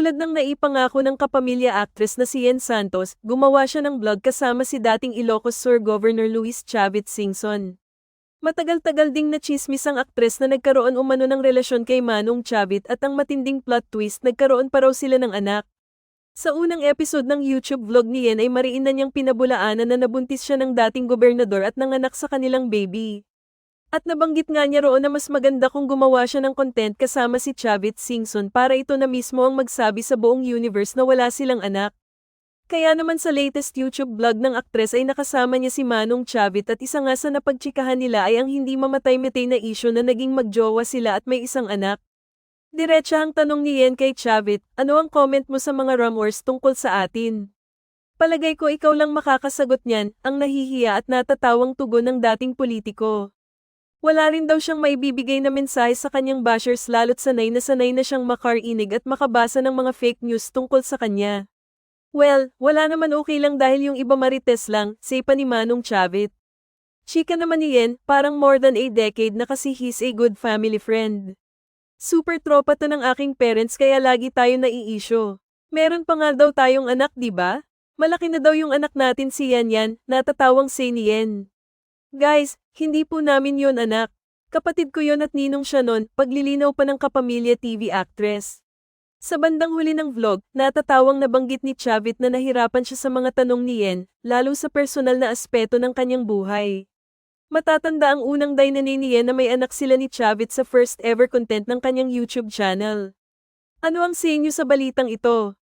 Tulad ng naipangako ng kapamilya actress na si Yen Santos, gumawa siya ng vlog kasama si dating Ilocos Sur Governor Luis Chavit Singson. Matagal-tagal ding nachismis ang aktres na nagkaroon umano ng relasyon kay Manong Chavit at ang matinding plot twist nagkaroon pa raw sila ng anak. Sa unang episode ng YouTube vlog ni Yen ay mariin na niyang pinabulaanan na nabuntis siya ng dating gobernador at nanganak sa kanilang baby. At nabanggit nga niya roon na mas maganda kung gumawa siya ng content kasama si Chavit Singson para ito na mismo ang magsabi sa buong universe na wala silang anak. Kaya naman sa latest YouTube vlog ng aktres ay nakasama niya si Manong Chavit at isa nga sa napagtsikahan nila ay ang hindi mamatay-matay na isyo na naging magjowa sila at may isang anak. Diretsahang tanong ni Yen kay Chavit, ano ang comment mo sa mga rumors tungkol sa atin? Palagay ko ikaw lang makakasagot niyan, ang nahihiya at natatawang tugon ng dating politiko. Wala rin daw siyang maibibigay na mensahe sa kanyang bashers lalo't sanay na sanay na siyang makarinig at makabasa ng mga fake news tungkol sa kanya. Well, wala naman okay lang dahil yung iba marites lang, say pa ni Manong Chavit. Chika naman ni Yen, parang more than a decade na kasi he's a good family friend. Super tropa to ng aking parents kaya lagi tayo naiisyo. Meron pa nga daw tayong anak, di ba? Malaki na daw yung anak natin si Yan Yan, natatawang say ni Yen. Guys, hindi po namin yon anak. Kapatid ko yon at ninong siya nun, paglilinaw pa ng kapamilya TV actress. Sa bandang huli ng vlog, natatawang nabanggit ni Chavit na nahirapan siya sa mga tanong ni Yen, lalo sa personal na aspeto ng kanyang buhay. Matatanda ang unang daynanay ni Yen na may anak sila ni Chavit sa first ever content ng kanyang YouTube channel. Ano ang say niyo sa balitang ito?